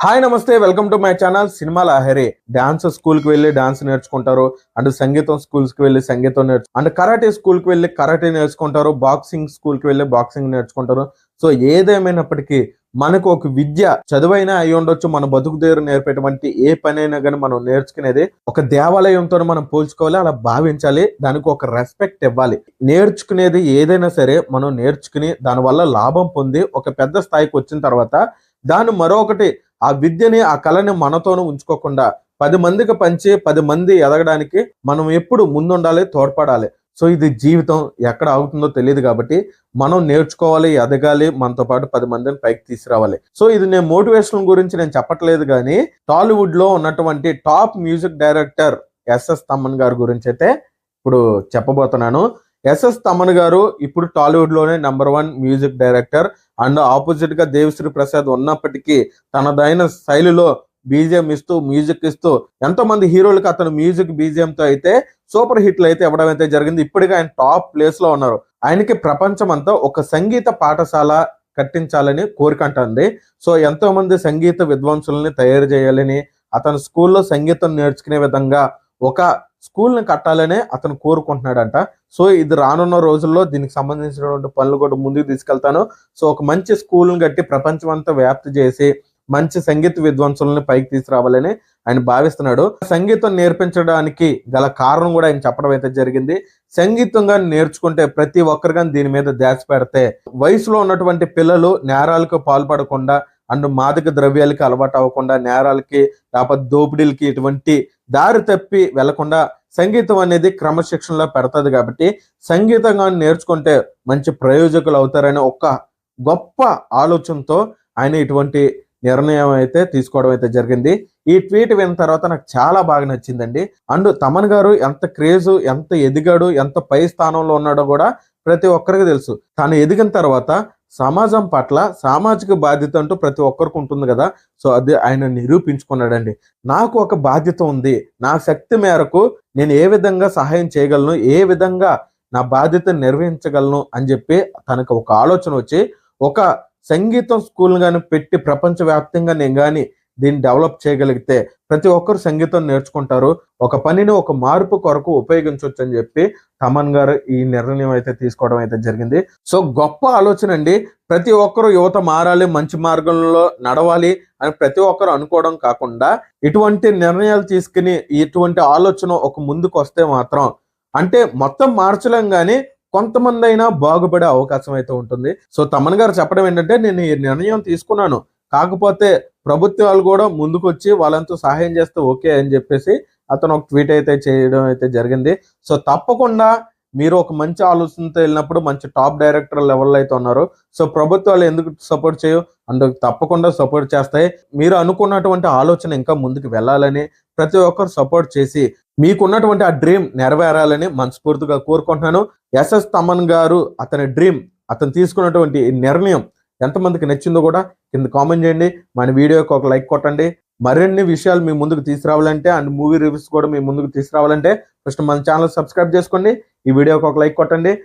Hi నమస్తే welcome to my channel cinema లహరే. Dance స్కూల్కి వెళ్ళి డాన్స్ నేర్చుకుంటారు. అండ్ సంగీతం స్కూల్స్కి వెళ్ళి సంగీతం నేర్చు అండ్ కరాటే స్కూల్కి వెళ్ళి కరాటే నేర్చుకుంటారు. బాక్సింగ్ స్కూల్కి వెళ్ళి బాక్సింగ్ నేర్చుకుంటారు. సో ఏదేమైనప్పటికీ మనకు ఒక విద్య చదువైనా అయి ఉండొచ్చు. మన బతుకు దగ్గర నేర్పేటువంటి ఏ పని అయినా కానీ మనం నేర్చుకునేది ఒక దేవాలయంతో మనం పోల్చుకోవాలి. అలా భావించాలి. దానికి ఒక రెస్పెక్ట్ ఇవ్వాలి. నేర్చుకునేది ఏదైనా సరే మనం నేర్చుకుని దానివల్ల లాభం పొంది ఒక పెద్ద స్థాయికి వచ్చిన తర్వాత దాన్ని మరొకటి ఆ విద్యని ఆ కళని మనతోనే ఉంచుకోకుండా పది మందికి పంచి పది మంది ఎదగడానికి మనం ఎప్పుడు ముందుండాలి తోడ్పడాలి. సో ఇది జీవితం ఎక్కడ ఆగుతుందో తెలియదు కాబట్టి మనం నేర్చుకోవాలి ఎదగాలి మనతో పాటు పది మందిని పైకి తీసుకురావాలి. సో ఇది నేను మోటివేషన్ గురించి నేను చెప్పట్లేదు కానీ టాలీవుడ్లో ఉన్నటువంటి top music director SS Thaman గారి గురించి అయితే ఇప్పుడు చెప్పబోతున్నాను. ఎస్ఎస్ తమన్ గారు ఇప్పుడు టాలీవుడ్లోనే number one music director and ఆపోజిట్గా దేవిశ్రీ ప్రసాద్ ఉన్నప్పటికీ తనదైన శైలిలో బీజిఎం ఇస్తూ మ్యూజిక్ ఇస్తూ ఎంతో మంది హీరోలకు అతను మ్యూజిక్ బీజిఎం తో అయితే సూపర్ హిట్లు అయితే ఇవ్వడం అయితే జరిగింది. ఇప్పటికీ ఆయన టాప్ ప్లేస్లో ఉన్నారు. ఆయనకి ప్రపంచం అంతా ఒక సంగీత పాఠశాల కట్టించాలని కోరిక అంటుంది. సో ఎంతో మంది సంగీత విద్వాంసులని తయారు చేయాలని అతను స్కూల్లో సంగీతం నేర్చుకునే విధంగా ఒక స్కూల్ని కట్టాలనే అతను కోరుకుంటున్నాడంట. సో ఇది రానున్న రోజుల్లో దీనికి సంబంధించినటువంటి పనులు కూడా ముందుకు తీసుకెళ్తాను. సో ఒక మంచి స్కూల్ని కట్టి ప్రపంచం అంతా వ్యాప్తి చేసి మంచి సంగీత విద్వాంసులను పైకి తీసుకురావాలని ఆయన భావిస్తున్నాడు. సంగీతం నేర్పించడానికి గల కారణం కూడా ఆయన చెప్పడం అయితే జరిగింది. సంగీతంగా నేర్చుకుంటే ప్రతి ఒక్కరు కానీ దీని మీద ధ్యాస పెడితే వయసులో ఉన్నటువంటి పిల్లలు నేరాలకు పాల్పడకుండా అండ్ మాదక ద్రవ్యాలకి అలవాటు అవ్వకుండా నేరాలకి లేకపోతే దోపిడీలకి ఇటువంటి దారి తప్పి వెళ్ళకుండా సంగీతం అనేది క్రమశిక్షణలో పెడతది కాబట్టి సంగీతంగా నేర్చుకుంటే మంచి ప్రయోజకులు అవుతారనే ఒక గొప్ప ఆలోచనతో ఆయన ఇటువంటి నిర్ణయం అయితే తీసుకోవడం అయితే జరిగింది. ఈ ట్వీట్ విన్న తర్వాత నాకు చాలా బాగా నచ్చిందండి. అండ్ తమన్ గారు ఎంత క్రేజ్ ఎంత ఎదిగాడు ఎంత పై స్థానంలో ఉన్నాడో కూడా ప్రతి ఒక్కరికి తెలుసు. తాను ఎదిగిన తర్వాత సమాజం పట్ల సామాజిక బాధ్యత అంటూ ప్రతి ఒక్కరికి ఉంటుంది కదా. సో అది ఆయన నిరూపించుకున్నాడండి. నాకు ఒక బాధ్యత ఉంది. నా శక్తి మేరకు నేను ఏ విధంగా సహాయం చేయగలను ఏ విధంగా నా బాధ్యత నిర్వహించగలను అని చెప్పి తనకు ఒక ఆలోచన వచ్చి ఒక సంగీతం స్కూల్ కానీ పెట్టి ప్రపంచవ్యాప్తంగా నేను కానీ దీన్ని డెవలప్ చేయగలిగితే ప్రతి ఒక్కరు సంగీతం నేర్చుకుంటారు. ఒక పనిని ఒక మార్పు కొరకు ఉపయోగించవచ్చు అని చెప్పి తమన్ గారు ఈ నిర్ణయం అయితే తీసుకోవడం అయితే జరిగింది. సో గొప్ప ఆలోచన అండి. ప్రతి ఒక్కరు యువత మారాలి మంచి మార్గంలో నడవాలి అని ప్రతి ఒక్కరు అనుకోవడం కాకుండా ఇటువంటి నిర్ణయాలు తీసుకుని ఇటువంటి ఆలోచన ఒక ముందుకు వస్తే మాత్రం అంటే మొత్తం మార్చలేం కానీ కొంతమంది అయినా బాగుపడే అవకాశం అయితే ఉంటుంది. సో తమన్ గారు చెప్పడం ఏంటంటే నేను ఈ నిర్ణయం తీసుకున్నాను. కాకపోతే ప్రభుత్వాలు కూడా ముందుకొచ్చి వాళ్ళంతా సహాయం చేస్తే ఓకే అని చెప్పేసి అతను ఒక ట్వీట్ అయితే చేయడం అయితే జరిగింది. సో తప్పకుండా మీరు ఒక మంచి ఆలోచనతో వెళ్ళినప్పుడు మంచి టాప్ డైరెక్టర్ లెవెల్లో అయితే ఉన్నారు. సో ప్రభుత్వాలు ఎందుకు సపోర్ట్ చేయవు? అందుకు తప్పకుండా సపోర్ట్ చేస్తాయి. మీరు అనుకున్నటువంటి ఆలోచన ఇంకా ముందుకు వెళ్ళాలని ప్రతి ఒక్కరు సపోర్ట్ చేసి మీకున్నటువంటి ఆ డ్రీమ్ నెరవేరాలని మనస్ఫూర్తిగా కోరుకుంటున్నాను. ఎస్ఎస్ తమన్ గారు అతని డ్రీమ్ అతను తీసుకున్నటువంటి నిర్ణయం ఎంతమందికి నచ్చిందో కూడా కింద కామెంట్ చేయండి. మన వీడియోకి ఒక లైక్ కొట్టండి. మరిన్ని విషయాలు మీ ముందుకు తీసుకురావాలంటే అండ్ మూవీ రివ్యూస్ కూడా మీ ముందుకు తీసుకురావాలంటే ఫస్ట్ మన ఛానల్ సబ్స్క్రైబ్ చేసుకోండి. ఈ వీడియోకి ఒక లైక్ కొట్టండి.